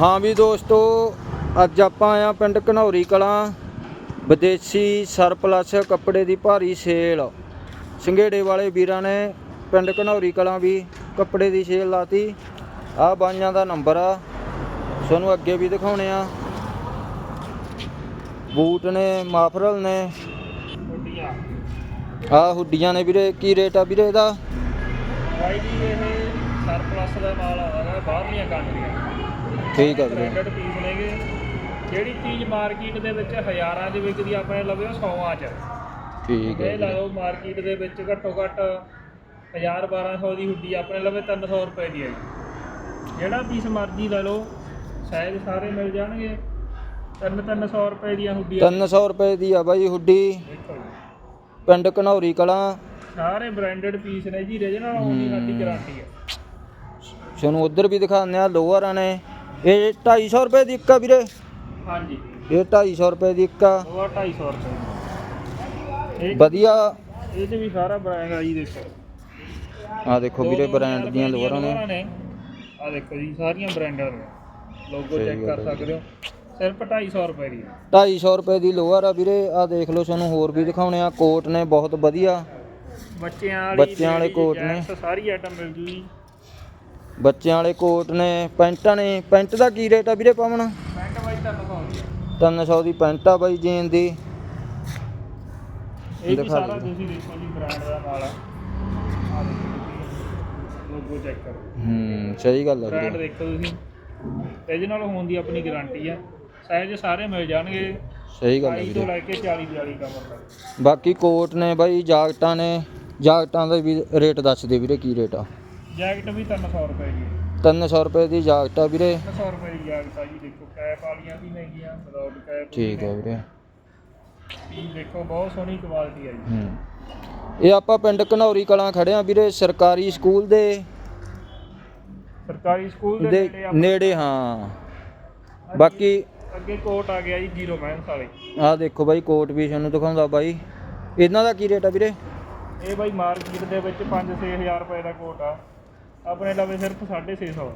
ਹਾਂ ਵੀ ਦੋਸਤੋ, ਅੱਜ ਆਪਾਂ ਆਇਆ ਪਿੰਡ ਘਨੌਰੀ ਕਲਾਂ, ਵਿਦੇਸ਼ੀ ਸਰਪਲਸ ਕੱਪੜੇ ਦੀ ਭਾਰੀ ਸੇਲ। ਸੰਘੇੜੇ ਵਾਲੇ ਵੀਰਾਂ ਨੇ ਪਿੰਡ ਘਨੌਰੀ ਕਲਾਂ ਵੀ ਕੱਪੜੇ ਦੀ ਸੇਲ ਲਾਤੀ। ਆਹ ਬਾਈਆਂ ਦਾ ਨੰਬਰ ਆ। ਤੁਹਾਨੂੰ ਅੱਗੇ ਵੀ ਦਿਖਾਉਣੇ ਆ। ਬੂਟ ਨੇ, ਮਾਫਰਲ ਨੇ। ਛੋਟੀਆਂ ਆਹ ਹੁੱਡੀਆਂ ਨੇ ਵੀਰੇ, ਕੀ ਰੇਟ ਆ ਵੀਰੇ ਇਹਦਾ? ਬਾਈ ਜੀ, ਇਹ ਸਰਪਲਸ ਦਾ ਮਾਲ ਆਉਂਦਾ ਬਾਹਰਲੀਆਂ ਕੰਟਰੀਆਂ। ਠੀਕ ਆ ਵੀਰੇ ਬ੍ਰਾਂਡਡ ਪੀਸ ਨੇਗੇ। ਜਿਹੜੀ ਚੀਜ਼ ਮਾਰਕੀਟ ਦੇ ਵਿੱਚ ਹਜ਼ਾਰਾਂ 'ਚ ਵਿਕਦੀ ਆਪਣੇ ਲਵੇ ਉਹ ਸੌਆਂ 'ਚ। ਠੀਕ ਹੈ ਇਹ ਲਾ ਲਓ ਮਾਰਕੀਟ ਦੇ ਵਿੱਚ ਘੱਟੋ ਘੱਟ 1000 1200 ਦੀ ਹੁੱਡੀ ਆਪਣੇ ਲਵੇ 300 ਰੁਪਏ ਦੀ ਹੈ ਜੀ। ਜਿਹੜਾ ਪੀਸ ਮਰਜ਼ੀ ਲੈ ਲਓ ਸਾਈਜ਼ ਸਾਰੇ ਮਿਲ ਜਾਣਗੇ। 3 300 ਰੁਪਏ ਦੀਆਂ ਹੁੱਡੀਆਂ 300 ਰੁਪਏ ਦੀ ਆ ਬਾਈ ਹੁੱਡੀ। ਪਿੰਡ ਘਨੌਰੀ ਕਲਾਂ। ਸਾਰੇ ਬ੍ਰਾਂਡਡ ਪੀਸ ਨੇ ਜੀ ਰੀਜਨਲ ਆਉਂਦੀ ਸਾਡੀ ਗਾਰੰਟੀ ਹੈ ਤੁਹਾਨੂੰ ਉਧਰ ਵੀ ਦਿਖਾਉਂਦੇ ਆ ਲੋਅਰਾਂ ਨੇ। ਇਹ 250 ਰੁਪਏ ਦੀ ਇੱਕ ਆ ਵੀਰੇ। ਹਾਂਜੀ। ਇਹ 250 ਰੁਪਏ ਦੀ ਇੱਕ ਆ। ਉਹ 250 ਰੁਪਏ ਇਹ ਵਧੀਆ। ਇਹ ਵੀ ਸਾਰਾ ਬ੍ਰਾਂਡ ਆ ਜੀ ਦੇਖੋ। ਆ ਦੇਖੋ ਵੀਰੇ ਬ੍ਰਾਂਡ ਦੀਆਂ ਲੋਅਰਾਂ ਨੇ। ਆ ਦੇਖੋ ਜੀ ਸਾਰੀਆਂ ਬ੍ਰਾਂਡਡ ਨੇ। ਲੋਗੋ ਚੈੱਕ ਕਰ ਸਕਦੇ ਹੋ। ਸਿਰਫ 250 ਰੁਪਏ ਦੀ 250 ਰੁਪਏ ਦੀ ਲੋਅਰ ਆ ਵੀਰੇ। ਆ ਦੇਖ ਲਓ ਤੁਹਾਨੂੰ ਹੋਰ ਵੀ ਦਿਖਾਉਣੇ ਆ। ਕੋਟ ਨੇ ਬਹੁਤ ਵਧੀਆ। ਬੱਚਿਆਂ ਵਾਲੀ ਬੱਚਿਆਂ ਵਾਲੇ ਕੋਟ ਨੇ। ਸਾਰੀ ਆਈਟਮ ਮਿਲ ਜੂ ਜੀ ਬੱਚਿਆਂ ਵਾਲੇ ਕੋਟ ਨੇ ਪੈਂਟਾਂ ਨੇ ਪੈਂਟ ਦਾ ਕੀ ਰੇਟ ਆ ਵੀਰੇ ਪਵਨ? ਪੈਂਟ ਵਾਈ ਤੁਹਾਨੂੰ ਦਿਖਾਉਂਦੀ 300 ਦੀ ਪੈਂਟ ਆ ਬਾਈ ਜੀਨ ਦੀ। ਇਹ ਵੀ ਦਿਖਾ ਸਾਰਾ ਦਿਓ। ਤੁਸੀਂ ਦੇਖੋ ਜੀ ਬ੍ਰਾਂਡ ਦਾ ਮਾਲ ਆ। ਆ ਦੇਖੋ ਲੋਗੋ ਚੈੱਕ ਕਰੋ। ਹੂੰ ਸਹੀ ਗੱਲ ਆ ਬ੍ਰਾਂਡ ਵੀਰੇ। ਦੇਖੋ ਤੁਸੀਂ। ਇਹਦੇ ਨਾਲ ਹੋਣ ਦੀ ਆਪਣੀ ਗਾਰੰਟੀ ਆ। ਸਾਈਜ਼ ਸਾਰੇ ਮਿਲ ਜਾਣਗੇ। ਸਹੀ ਗੱਲ ਆ 22 ਤੋਂ ਵੀਰੇ ਲੈ ਕੇ 40 42 ਕਮਰ ਤੱਕ। ਬਾਕੀ ਕੋਟ ਨੇ ਬਾਈ ਜਾਕਟਾਂ ਨੇ। ਜਾਕਟਾਂ ਦਾ ਵੀ ਰੇਟ ਦੱਸ ਦੇ ਵੀਰੇ ਕੀ ਰੇਟ ਆ। ਜੈਕਟ ਵੀ 300 ਰੁਪਏ ਦੀ 300 ਰੁਪਏ ਦੀ ਜਾਕਟ ਆ ਵੀਰੇ। 300 ਰੁਪਏ ਦੀ ਜੈਕਟ ਆ ਜੀ ਦੇਖੋ ਕੈਪ ਵਾਲੀਆਂ ਵੀ ਹੈਗੀਆਂ ਵਿਦਆਊਟ ਕੈਪ ਠੀਕ ਹੈ ਵੀਰੇ। ਵੀ ਦੇਖੋ ਬਹੁਤ ਸੋਹਣੀ ਕੁਆਲਿਟੀ ਆ ਜੀ। ਹੂੰ। ਇਹ ਆਪਾਂ ਪਿੰਡ ਘਨੌਰੀ ਕਲਾਂ ਖੜੇ ਆ ਵੀਰੇ ਸਰਕਾਰੀ ਸਕੂਲ ਦੇ ਸਰਕਾਰੀ ਸਕੂਲ ਦੇ ਦੇ ਨੇੜੇ ਹਾਂ। ਬਾਕੀ ਅੱਗੇ ਕੋਟ ਆ ਗਿਆ ਜੀ ਜ਼ੀਰੋ ਮੈਂਸ ਵਾਲੇ। ਆਹ ਦੇਖੋ ਬਾਈ ਕੋਟ ਵੀ ਤੁਹਾਨੂੰ ਦਿਖਾਉਂਦਾ ਬਾਈ। ਇਹਨਾਂ ਦਾ ਕੀ ਰੇਟ ਆ ਵੀਰੇ? ਇਹ ਬਾਈ ਮਾਰਕੀਟ ਦੇ ਵਿੱਚ 5-6000 ਰੁਪਏ ਦਾ ਕੋਟ ਆ। ਆਪਣੇ ਲਵੇ ਸਿਰਫ 650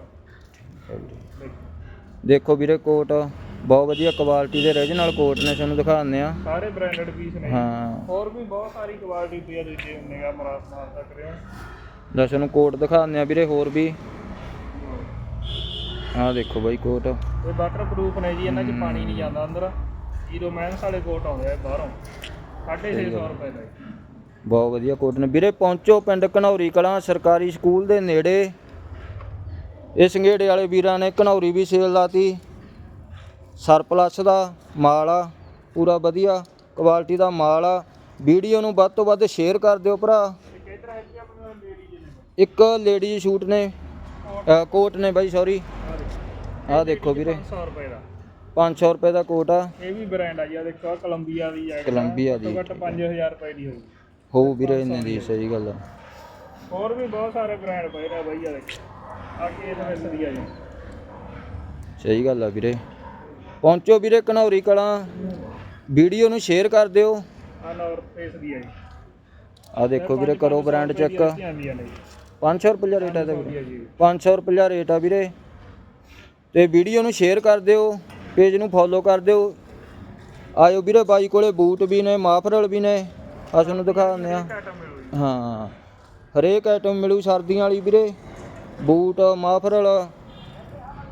ਦੇਖੋ ਵੀਰੇ ਕੋਟ ਬਹੁਤ ਵਧੀਆ ਕੁਆਲਿਟੀ ਦੇ ਰੀਜਨਲ ਕੋਟ ਨੇ ਤੁਹਾਨੂੰ ਦਿਖਾਉਂਦੇ ਆ ਸਾਰੇ ਬ੍ਰਾਂਡਡ ਪੀਸ ਨੇ। ਹਾਂ। ਹੋਰ ਵੀ ਬਹੁਤ ਸਾਰੀ ਕੁਆਲਿਟੀ ਪਈ ਆ ਤੁਸੀਂ ਨਿਗਾਹ ਮਰਾ ਮਾਰ ਸਕਦੇ ਹੋ ਲੈ ਤੁਹਾਨੂੰ ਕੋਟ ਦਿਖਾਉਂਦੇ ਆ ਵੀਰੇ ਹੋਰ ਵੀ। ਆਹ ਦੇਖੋ ਬਾਈ ਕੋਟ। ਇਹ ਵਾਟਰ ਪ੍ਰੂਫ ਨੇ ਜੀ ਇਹਨਾਂ 'ਚ ਪਾਣੀ ਨਹੀਂ ਜਾਂਦਾ ਅੰਦਰ। ਜ਼ੀਰੋ ਮੈਂਸ ਵਾਲੇ ਕੋਟ ਆਉਂਦੇ ਆ ਬਾਹਰੋਂ। 650 ਰੁਪਏ ਦਾ। ਬਹੁਤ ਵਧੀਆ ਕੋਟ ਨੇ। ਵੀਰੇ ਪਹੁੰਚੋ ਪਿੰਡ ਘਨੌਰੀ ਕਲਾਂ ਸਰਕਾਰੀ ਸਕੂਲ ਦੇ ਨੇੜੇ। ਇਹ ਸੰਘੇੜੇ ਵਾਲੇ ਵੀਰਾਂ ਨੇ ਘਨੌਰੀ ਵੀ ਸੇਲ ਲਾਤੀ। ਸਰਪਲਸ ਦਾ ਮਾਲ ਆ ਪੂਰਾ ਵਧੀਆ ਕੁਆਲਿਟੀ ਦਾ ਮਾਲ ਆ। ਵੀਡੀਓ ਨੂੰ ਵੱਧ ਤੋਂ ਵੱਧ ਸ਼ੇਅਰ ਕਰ ਦਿਓ ਭਰਾ। ਇੱਕ ਲੇਡੀਜ਼ ਸ਼ੂਟ ਨੇ ਕੋਟ ਨੇ ਬਾਈ ਸੌਰੀ ਆਹ ਦੇਖੋ ਵੀਰੇ। 500 ਰੁਪਏ ਦਾ 500 ਰੁਪਏ ਦਾ ਕੋਟ ਆ। ਇਹ ਵੀ ਬ੍ਰਾਂਡ ਆ ਜੀ ਆ ਦੇਖੋ ਕੋਲੰਬੀਆ ਦੀ ਜੈਕਟ ਕੋਲੰਬੀਆ ਦੀ। ਘੱਟ 5000 ਰੁਪਏ ਦੀ ਹੋਊਗੀ ਹੋਊ ਵੀਰੇ ਇੰਨੇ ਦੀ ਸਹੀ ਗੱਲ ਆ। ਹੋਰ ਵੀ ਬਹੁਤ ਸਾਰੇ ਬ੍ਰਾਂਡ ਪਏ ਨੇ ਬਾਈ ਦੇਖੋ। ਆ ਕੇ ਵਿੱਚ ਦੀ ਆ ਜੀ। ਸਹੀ ਗੱਲ ਆ ਵੀਰੇ। ਪਹੁੰਚੋ ਵੀਰੇ ਘਨੌਰੀ ਕਲਾਂ। ਵੀਡੀਓ ਨੂੰ ਸ਼ੇਅਰ ਕਰ ਦਿਓ। ਆ ਨੌਰ ਫੇਸ ਦੀ ਆ ਜੀ। ਆ ਦੇਖੋ ਵੀਰੇ ਕਰੋ ਬ੍ਰਾਂਡ ਚੈੱਕ ਆਉਂਦੀਆਂ ਨੇ ਜੀ। 500 ਰੁਪਏ ਰੇਟ ਆ ਇਹਦਾ ਵੀਰੇ। ਵਧੀਆ ਜੀ। 500 ਰੁਪਏ ਰੇਟ ਆ ਵੀਰੇ। ਤੇ ਵੀਡੀਓ ਨੂੰ ਸ਼ੇਅਰ ਕਰ ਦਿਓ। ਪੇਜ ਨੂੰ ਫੋਲੋ ਕਰ ਦਿਓ। ਆਇਓ ਵੀਰੇ ਬਾਈ ਕੋਲੇ ਬੂਟ ਵੀ ਨੇ ਮਾਫਰਲ ਵੀ ਨੇ। ਆ ਤੁਹਾਨੂੰ ਦਿਖਾ ਦਿੰਦੇ ਆ ਹਾਂ। ਹਰੇਕ ਆਈਟਮ ਮਿਲੂ ਸਰਦੀਆਂ ਵਾਲੀ ਵੀਰੇ। ਬੂਟ, ਮਾਫਰਲ,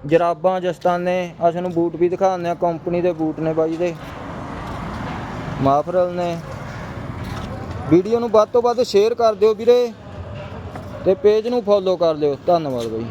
ਜਰਾਬਾਂ, ਜਸਤਾਨੇ ਆ ਤੁਹਾਨੂੰ ਬੂਟ ਵੀ ਦਿਖਾ ਦਿੰਦੇ ਆ ਕੰਪਨੀ ਦੇ ਬੂਟ ਨੇ ਬਾਈ ਦੇ। ਮਾਫਰਲ ਨੇ। ਵੀਡੀਓ ਨੂੰ ਵੱਧ ਤੋਂ ਵੱਧ ਸ਼ੇਅਰ ਕਰ ਦਿਓ ਵੀਰੇ। ਤੇ ਪੇਜ ਨੂੰ ਫੋਲੋ ਕਰ ਲਿਓ ਧੰਨਵਾਦ ਬਾਈ।